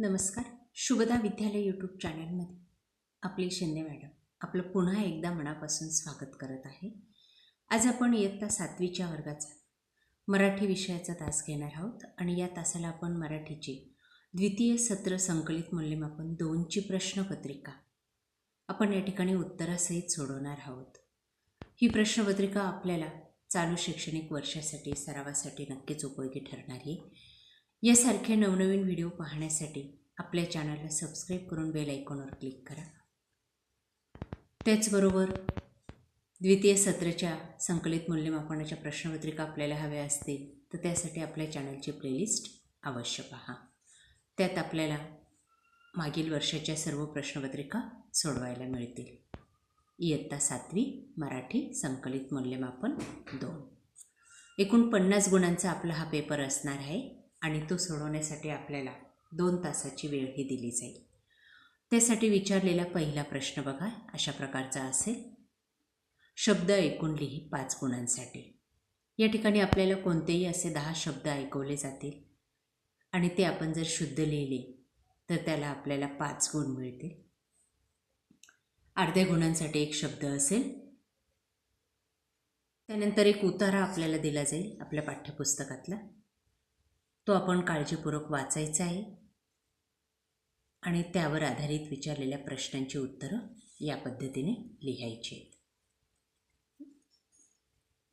नमस्कार. शुभदा विद्यालय यूट्यूब चॅनलमध्ये आपली शिंदे मॅडम आपलं पुन्हा एकदा मनापासून स्वागत करत आहे. आज आपण इयत्ता सातवीच्या वर्गाचा मराठी विषयाचा तास घेणार आहोत आणि या तासाला आपण मराठीची द्वितीय सत्र संकलित मूल्यमापन दोनची प्रश्नपत्रिका आपण या ठिकाणी उत्तरासहित सोडवणार आहोत. ही प्रश्नपत्रिका आपल्याला चालू शैक्षणिक वर्षासाठी सरावासाठी नक्कीच उपयोगी ठरणार आहे. यासारखे नवनवीन व्हिडिओ पाहण्यासाठी आपल्या चॅनलला सबस्क्राईब करून बेल आयकॉनवर क्लिक करा. त्याचबरोबर द्वितीय सत्राच्या संकलित मूल्यमापनाच्या प्रश्नपत्रिका आपल्याला हव्या असतील तर त्यासाठी आपल्या चॅनलची प्लेलिस्ट अवश्य पहा. त्यात आपल्याला मागील वर्षाच्या सर्व प्रश्नपत्रिका सोडवायला मिळतील. इयत्ता सातवी मराठी संकलित मूल्यमापन दोन. एकूण पन्नास गुणांचा आपला हा पेपर असणार आहे. आणि तो सोडवण्यासाठी आपल्याला दोन तासाची वेळही दिली जाईल. त्यासाठी विचारलेला पहिला प्रश्न बघा अशा प्रकारचा असेल. शब्द ऐकून लिही पाच गुणांसाठी. या ठिकाणी आपल्याला कोणतेही असे दहा शब्द ऐकवले जातील. आणि ते आपण जर शुद्ध लिहिले तर त्याला आपल्याला पाच गुण मिळतील. अर्ध्या गुणांसाठी एक शब्द असेल. त्यानंतर एक उतारा आपल्याला दिला जाईल आपल्या पाठ्यपुस्तकातला. तो आपण काळजीपूर्वक वाचायचा आहे. आणि त्यावर आधारित विचारलेल्या प्रश्नांची उत्तरं या पद्धतीने लिहायची आहेत.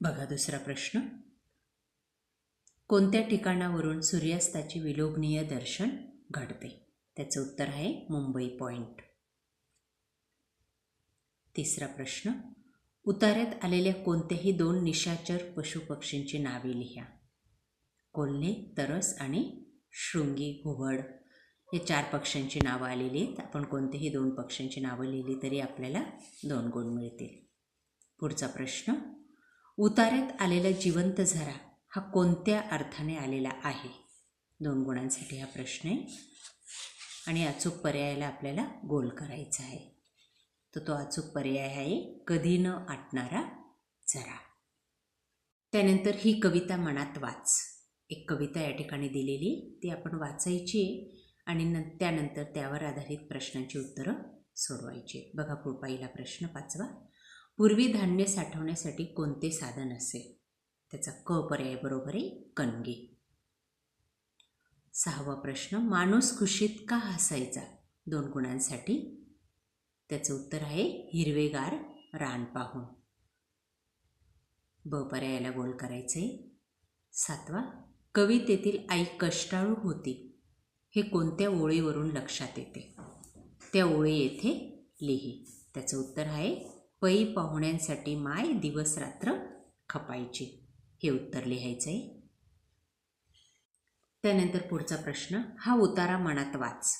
बघा दुसरा प्रश्न. कोणत्या ठिकाणावरून सूर्यास्ताचे विलोभनीय दर्शन घडते? त्याचं उत्तर आहे मुंबई पॉईंट तिसरा प्रश्न. उतार्यात आलेल्या कोणत्याही दोन निशाचर पशुपक्षींची नावे लिहा. कोल्हे तरस आणि शृंगी घुबड. हे चार पक्ष्यांची नावं आलेली आहेत. आपण कोणतेही दोन पक्ष्यांची नावं लिहिली तरी आपल्याला दोन गुण मिळतील. पुढचा प्रश्न उतार्यात आलेला जिवंत झरा हा कोणत्या अर्थाने आलेला आहे? दोन गुणांसाठी हा प्रश्न आहे. आणि अचूक पर्यायाला आपल्याला गोल करायचा आहे. तर तो अचूक पर्याय आहे कधी न आटणारा झरा. त्यानंतर ही कविता मनात वाच. एक कविता या ठिकाणी दिलेली. ती आपण वाचायची आणि न त्यानंतर त्यावर आधारित प्रश्नांची उत्तरं सोडवायची. बघा पुढ पहिला प्रश्न पाचवा. पूर्वी धान्य साठवण्यासाठी कोणते साधन असेल त्याचा क पर्याय बरोबर आहे कणगी. सहावा प्रश्न माणूस खुशीत का हसायचा? दोन गुणांसाठी. त्याचं उत्तर आहे हिरवेगार रान पाहून. ब पर्यायाला गोल करायचं आहे सातवा कवितेतील आई कष्टाळू होती. हे कोणत्या ओळीवरून लक्षात येते? त्या ओळी येथे लिही. त्याचं उत्तर आहे पै पाहुण्यांसाठी माय दिवस रात्र खपायची. हे उत्तर लिहायचं आहे त्यानंतर पुढचा प्रश्न हा उतारा मनात वाच.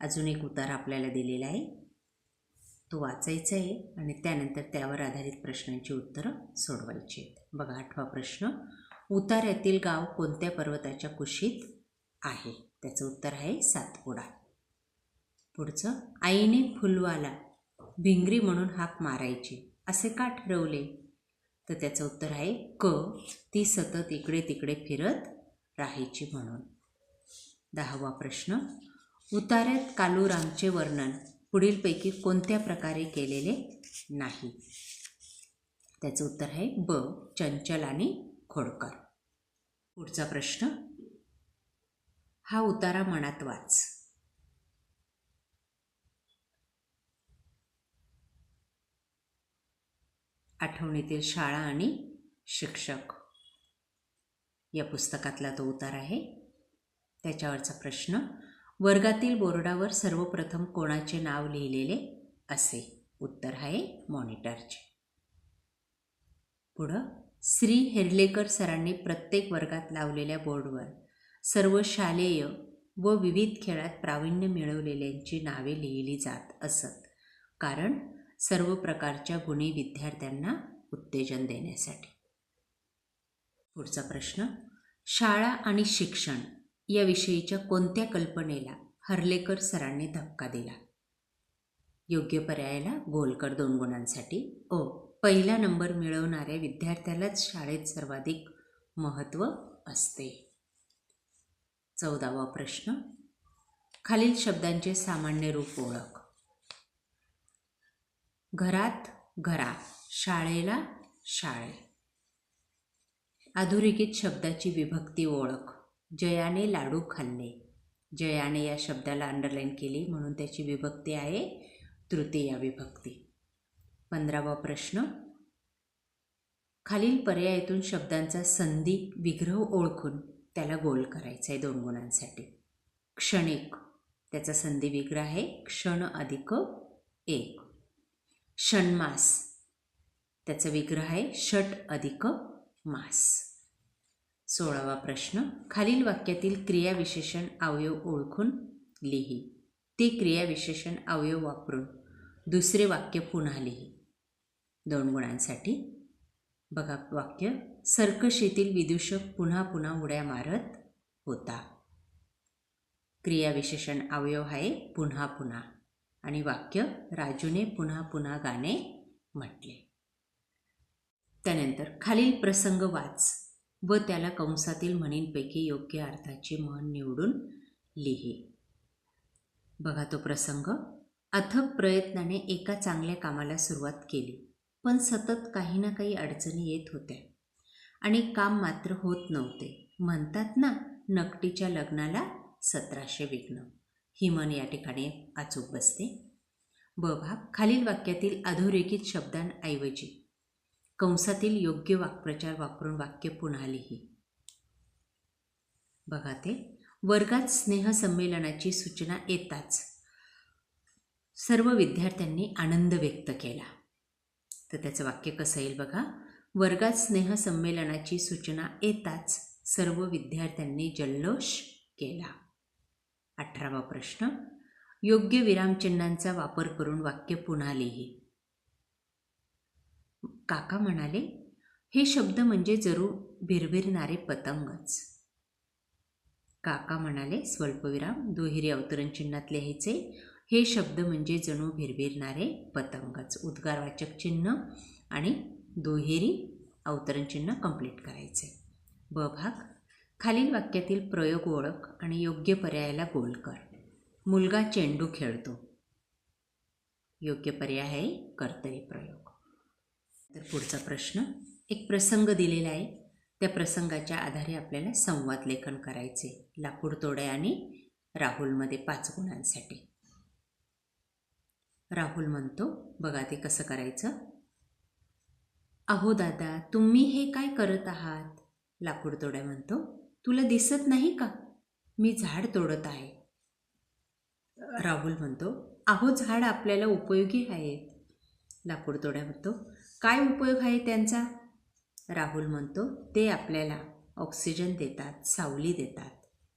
अजून एक उतारा आपल्याला दिलेला आहे. तो वाचायचा आहे आणि त्यानंतर त्यावर आधारित प्रश्नांची उत्तरं सोडवायची आहेत. बघा आठवा प्रश्न. उतार्यातील गाव कोणत्या पर्वताच्या कुशीत आहे? त्याचं उत्तर आहे सातपुडा. पुढचं आईने फुलवाला भिंगरी म्हणून हाक मारायची असे का ठरवले? तर त्याचं उत्तर आहे क. ती सतत इकडे तिकडे फिरत राहायची म्हणून. दहावा प्रश्न. उतार्यात कालूरामचे वर्णन पुढीलपैकी कोणत्या प्रकारे केलेले नाही? त्याचं उत्तर आहे ब. चंचल आणि खोडकर. पुढचा प्रश्न. हा उतारा मनात वाच. आठवणीतील शाळा आणि शिक्षक. या पुस्तकातला तो उतार आहे. त्याच्यावरचा प्रश्न. वर्गातील बोर्डावर सर्वप्रथम कोणाचे नाव लिहिलेले असे? उत्तर आहे मॉनिटरचे. पुढं. श्री हेर्लेकर सरांनी प्रत्येक वर्गात लावलेल्या बोर्डवर सर्व शालेय व विविध खेळात प्रावीण्य मिळवलेल्यांची नावे लिहिली जात असत. कारण सर्व प्रकारच्या गुणी विद्यार्थ्यांना उत्तेजन देण्यासाठी. पुढचा प्रश्न शाळा आणि शिक्षण याविषयीच्या कोणत्या कल्पनेला हर्लेकर सरांनी धक्का दिला? योग्य पर्यायाला गोलकर दोन गुणांसाठी. ओ. पहिला नंबर मिळवणाऱ्या विद्यार्थ्यालाच शाळेत सर्वाधिक महत्त्व असते. चौदावा प्रश्न. खालील शब्दांचे सामान्य रूप ओळख. घरात घरा शाळेला शाळे. अधोरेखित शब्दाची विभक्ती ओळख. जयाने लाडू खाल्ले. जयाने या शब्दाला अंडरलाईन केली म्हणून त्याची विभक्ती आहे तृतीया विभक्ती. पंधरावा प्रश्न. खालील पर्यायातून शब्दांचा संधी विग्रह ओळखून त्याला गोल करायचा आहे दोन गुणांसाठी. क्षणिक त्याचा संधी विग्रह आहे. क्षण अधिक एक. क्षणमास त्याचा विग्रह आहे. षट अधिक मास. सोळावा प्रश्न खालील वाक्यातील क्रियाविशेषण अवयव ओळखून लिही. ते क्रियाविशेषण अवयव वापरून दुसरे वाक्य पुन्हा लिही. दोन गुणांसाठी. बघा वाक्य. सर्कशीतील विदूषक पुन्हा पुन्हा उड्या मारत होता. क्रियाविशेषण अवयव आहे पुन्हा पुन्हा. आणि वाक्य राजूने पुन्हा पुन्हा गाणे म्हटले. त्यानंतर खालील प्रसंग वाच व त्याला कंसातील म्हणींपैकी योग्य अर्थाची म्हण निवडून लिही. बघा तो प्रसंग. अथक प्रयत्नाने एका चांगल्या कामाला सुरुवात केली. पण सतत काही ना काही अडचणी येत होत्या. आणि काम मात्र होत नव्हते. म्हणतात ना नकटीच्या लग्नाला सतराशे विघ्न. ही मन या ठिकाणी अचूक बसते. ब भाग खालील वाक्यातील अधोरेखित शब्दांऐवजी. कंसातील योग्य वाक्प्रचार वापरून वाक्य पुन्हा लिही. बघा ते. वर्गात स्नेहसंमेलनाची सूचना येताच सर्व विद्यार्थ्यांनी आनंद व्यक्त केला. तर त्याचं वाक्य कसं येईल बघा? वर्गात स्नेहसंमेलनाची सूचना येताच सर्व विद्यार्थ्यांनी जल्लोष केला. अठरावा प्रश्न. योग्य विरामचिन्हांचा वापर करून वाक्य पुन्हा लिही. काका म्हणाले हे शब्द म्हणजे जरूर भिरभिरणारे पतंगच. काका म्हणाले स्वल्पविराम दुहेरी अवतरण चिन्हात लिहायचे हे शब्द म्हणजे जणू भिरभिरणारे पतंगच. उद्गारवाचक चिन्ह आणि दुहेरी अवतरण चिन्ह कंप्लीट करायचे. ब भाग. खालील वाक्यातील प्रयोग ओळख आणि योग्य पर्यायाला गोल कर. मुलगा चेंडू खेळतो. योग्य पर्याय आहे कर्तरी प्रयोग. तर पुढचा प्रश्न. एक प्रसंग दिलेला आहे. त्या प्रसंगाच्या आधारे आपल्याला संवाद लेखन करायचे. लाकूड तोड्या आणि राहुलमध्ये पाच गुणांसाठी. राहुल म्हणतो बघा ते कसं करायचं. अहो दादा तुम्ही हे काय करत आहात? लाकूड तोड्या म्हणतो. तुला दिसत नाही का? मी झाड तोडत आहे. राहुल म्हणतो. अहो झाड आपल्याला उपयोगी आहेत लाकूड तोड्या म्हणतो. काय उपयोग आहे त्यांचा? राहुल म्हणतो. ते आपल्याला ऑक्सिजन देतात सावली देतात.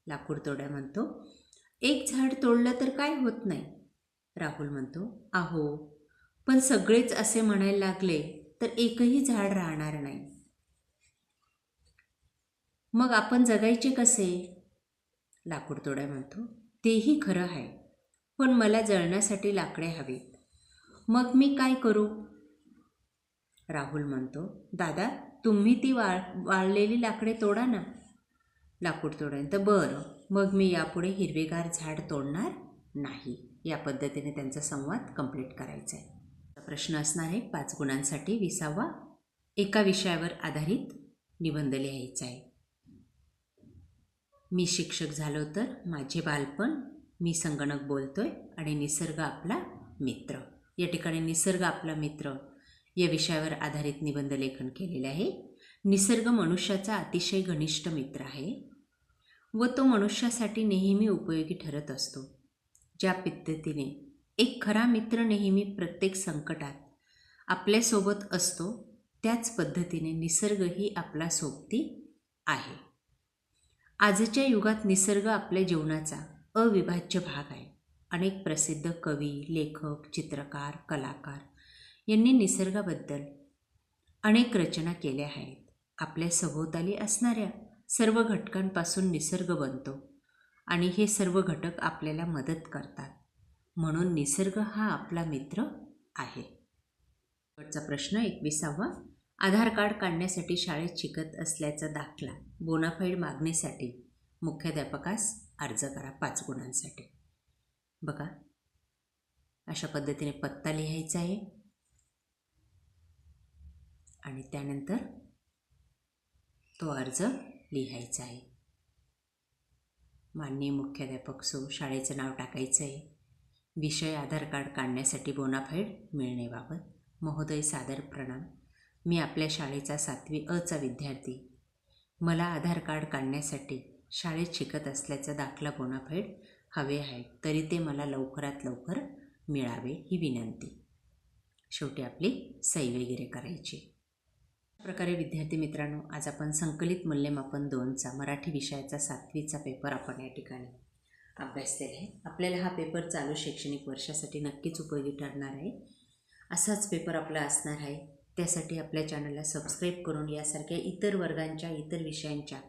लाकूड तोड्या म्हणतो. एक झाड तोडलं तर काय होत नाही? राहुल म्हणतो आहो पण सगळेच असे म्हणायला लागले तर एकही झाड राहणार नाही. मग आपण जगायचे कसे? लाकूडतोड्या म्हणतो तेही खरं आहे पण मला जळण्यासाठी लाकडे हवीत. मग मी काय करू? राहुल म्हणतो दादा तुम्ही ती वाळ वाळलेली लाकडे तोडा ना. लाकूड तोडायला तर बरं मग मी यापुढे हिरवेगार झाड तोडणार नाही. या पद्धतीने त्यांचा संवाद कंप्लीट करायचा आहे. प्रश्न असणार आहे पाच गुणांसाठी विसावा एका विषयावर आधारित निबंध लिहायचा आहे. मी शिक्षक झालो तर माझे बालपण मी संगणक बोलतोय आणि निसर्ग आपला मित्र. या ठिकाणी निसर्ग आपला मित्र या विषयावर आधारित निबंध लेखन केलेले आहे. निसर्ग मनुष्याचा अतिशय घनिष्ठ मित्र आहे व तो मनुष्यासाठी नेहमी उपयोगी ठरत असतो. ज्या पद्धतीने एक खरा मित्र नेहमी प्रत्येक संकटात आपल्यासोबत असतो त्याच पद्धतीने निसर्गही आपला सोबती आहे. आजच्या युगात निसर्ग आपल्या जीवनाचा अविभाज्य भाग आहे. अनेक प्रसिद्ध कवी लेखक चित्रकार कलाकार यांनी निसर्गाबद्दल अनेक रचना केल्या आहेत. आपल्या सभोवताली असणाऱ्या सर्व घटकांपासून निसर्ग बनतो. आणि हे सर्व घटक आपल्याला मदत करतात. म्हणून निसर्ग हा आपला मित्र आहे. शेवटचा प्रश्न एकविसावा. आधार कार्ड काढण्यासाठी शाळेत शिकत असल्याचा दाखला बोनाफाईड मागणीसाठी मुख्याध्यापकास अर्ज करा पाच गुणांसाठी. बघा अशा पद्धतीने पत्ता लिहायचा आहे. आणि त्यानंतर तो अर्ज लिहायचा आहे. माननीय मुख्याध्यापक सो शाळेचं नाव टाकायचं आहे विषय आधार कार्ड काढण्यासाठी बोनाफाईड मिळणेबाबत महोदय सादर प्रणाम. मी आपल्या शाळेचा सातवी अचा विद्यार्थी. मला आधार कार्ड काढण्यासाठी शाळेत शिकत असल्याचा दाखला बोनाफाईड हवे आहे तरी ते मला लवकरात लवकर मिळावे ही विनंती. शेवटी आपली सही वगैरे करायची. प्रकारे विद्यार्थी मित्रांनो आज आपण संकलित मूल्यमापन दोनचा मराठी विषयाचा सातवीचा पेपर आपण या ठिकाणी अभ्यासलेला आहे. आपल्याला हा पेपर चालू शैक्षणिक वर्षासाठी नक्कीच उपयोगी ठरणार आहे. असाच पेपर आपला असणार आहे. त्यासाठी आपल्या चॅनलला सबस्क्राईब करून यासारख्या इतर वर्गांच्या इतर विषयांच्या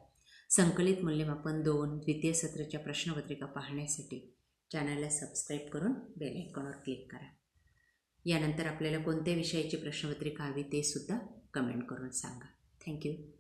संकलित मूल्यमापन दोन द्वितीय सत्राच्या प्रश्नपत्रिका पाहण्यासाठी चॅनलला सबस्क्राईब करून बेल आयकॉनवर क्लिक करा. यानंतर आपल्याला कोणत्या विषयाची प्रश्नपत्रिका हवी ते सुद्धा कमेंट करून सांगा. थँक्यू.